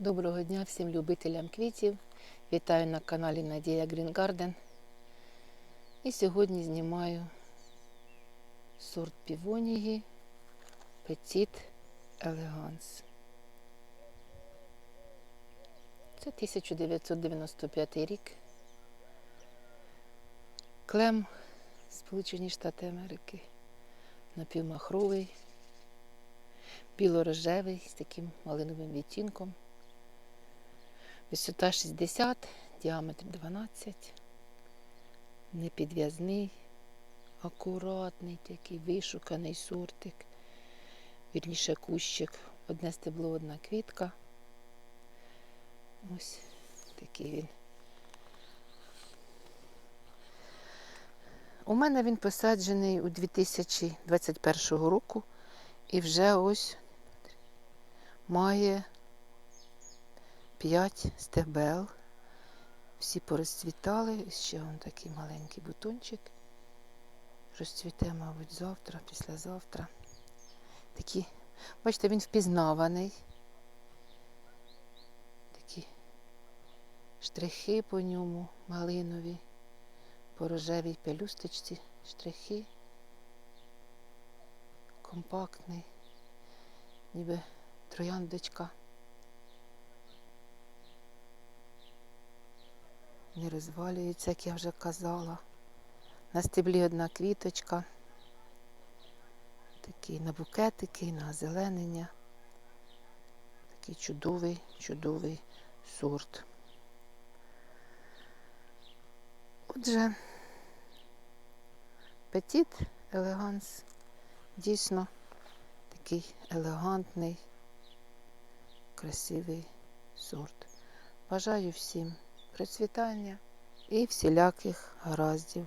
Доброго дня всім любителям квітів. Вітаю на каналі Надія Green Garden. І сьогодні знімаю сорт півонії Petit Elegance. Це 1995 рік. Клем Сполучені Штати Америки. Напівмахровий, біло-рожевий з таким малиновим відтінком. Висота 60, діаметр 12, непідв'язний, акуратний такий вишуканий сортик, вірніше кущик, одне стебло, одна квітка. Ось такий він. У мене він посаджений у 2021 року і вже ось має 5 стебел. Всі порозцвітали. Ще он такий маленький бутончик. Розцвіте, мабуть, завтра, післязавтра. Такі, бачите, він впізнаваний. Такі штрихи по ньому малинові, по рожевій пелюсточці штрихи. Компактний, ніби трояндочка. Не розвалюється, як я вже казала. На стеблі одна квіточка. Такий на букетики, на озеленення. Такий чудовий, чудовий сорт. Отже, петіт елеганс. Дійсно такий елегантний, красивий сорт. Бажаю всім процвітання і всіляких гараздів.